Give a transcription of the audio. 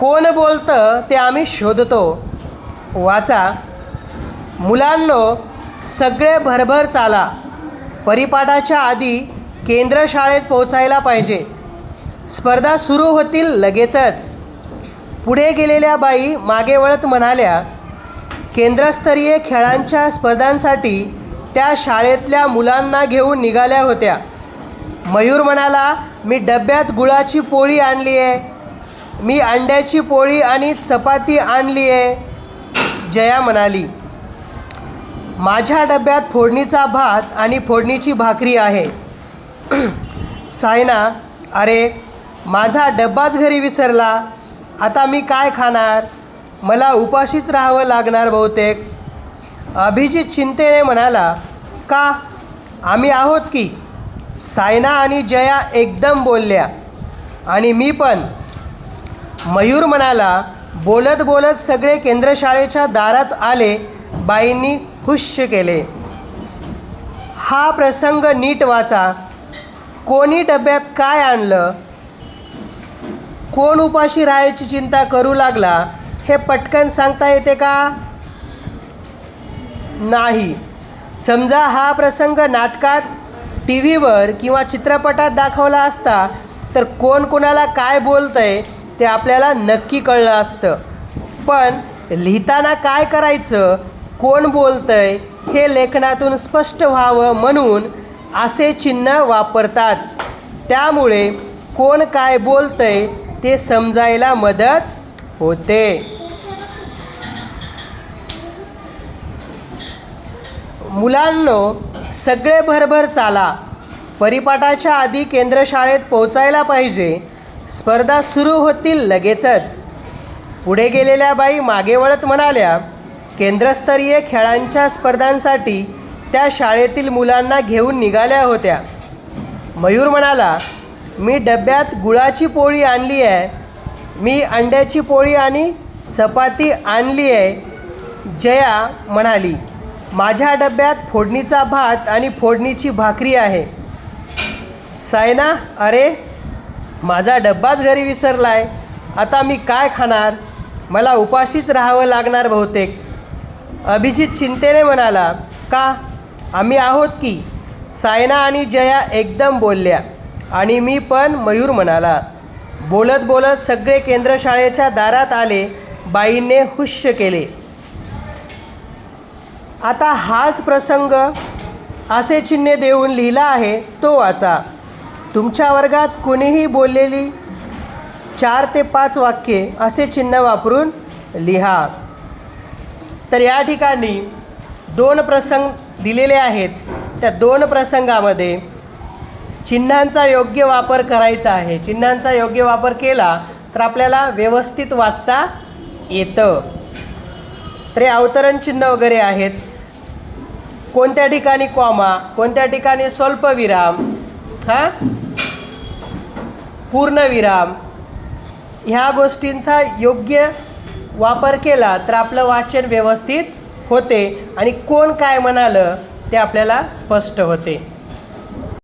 कोण बोलतं ते आम्ही शोधतो. वाचा. मुलांनो सगळे भरभर चाला. परिपाठाच्या आधी केंद्र शाळेत पोहोचायला पाहिजे. स्पर्धा सुरू होतील लगेचच. पुढे गेलेल्या बाई मागे वळत म्हणाल्या केंद्रस्तरीय खेळांच्या स्पर्धांसाठी त्या शाळेतल्या मुलांना घेऊन निघाल्या होत्या. मयूर म्हणाला मी डब्यात गुळाची पोळी आणली आहे मी अंड्याची पोळी आणि चपाती आणली आहे. जया म्हणाली माझ्या डब्यात फोडणीचा भात आणि फोडणीची भाकरी आहे. सायना अरे माझा डब्बाच घरी विसरला. आता मी काय खाणार? मला उपाशीच राहावं लागणार बहुतेक. अभिजित चिंतेने म्हणाला का? आम्ही आहोत की? सायना आणि जया एकदम बोलल्या आणि मी पण. मयूर म्हणाला बोलत बोलत सगळे केंद्रशाळेच्या दारात आले बाईंनी हुश्य केले. हा प्रसंग नीट वाचा. कोणी डब्यात काय आणलं? कोण उपाशी राहायची चिंता करू लागला? हे पटकन सांगता येते का? नाही. समजा हा प्रसंग नाटकात टी व्हीवर किंवा चित्रपटात दाखवला असता तर कोण कोणाला काय बोलतंय ते आपल्याला नक्की कळलं असतं. पण लिहिताना काय करायचं? कोण बोलतंय? हे लेखनातून स्पष्ट व्हावं म्हणून असे चिन्ह वापरतात. त्यामुळे कोण काय बोलतंय ते समजायला मदत होते. मुलांनो सगळे भरभर चाला. परिपाठाच्या आधी केंद्रशाळेत पोहोचायला पाहिजे. स्पर्धा सुरू होतील लगेचच. पुढे गेलेल्या बाई मागे वळत म्हणाल्या केंद्रस्तरीय खेळांच्या स्पर्धांसाठी त्या शाळेतील मुलांना घेऊन निघाल्या होत्या. मयूर म्हणाला मी डब्यात गुळाची पोळी आणली आहे. मी अंड्याची पोळी आणि चपाती आणली आहे जया म्हणाली. माझ्या डब्यात फोडणीचा भात आणि फोडणीची भाकरी आहे. सायना अरे माझा डब्बाच घरी विसरला आहे आता मी काय खाणार? मला उपाशीच राहावं लागणार बहुतेक. अभिजित चिंतेने म्हणाला का? आम्ही आहोत की? सायना आणि जया एकदम बोलल्या. आणि मी पण मयूर म्हणाला बोलत बोलत सगळे केंद्रशाळेच्या दारात आले बाईंने हुश्य केले. आता हाच प्रसंग असे चिन्हे देऊन लिहिला आहे तो वाचा. तुमच्या वर्गात कुणीही बोललेली चार ते पाच वाक्ये असे चिन्ह वापरून लिहा. तर या ठिकाणी दोन प्रसंग दिलेले आहेत. त्या दोन प्रसंगामध्ये चिन्हांचा योग्य वापर करायचा आहे. चिन्हांचा योग्य वापर केला तर आपल्याला व्यवस्थित वाचता येतं. तर हे अवतरण चिन्ह वगैरे आहेत. कोणत्या ठिकाणी कॉमा कोणत्या ठिकाणी स्वल्पविराम हां? पूर्णविराम ह्या गोष्टींचा योग्य वापर केला तर आपलं वाचन व्यवस्थित होते आणि कोण काय म्हणालं ते आपल्याला स्पष्ट होते.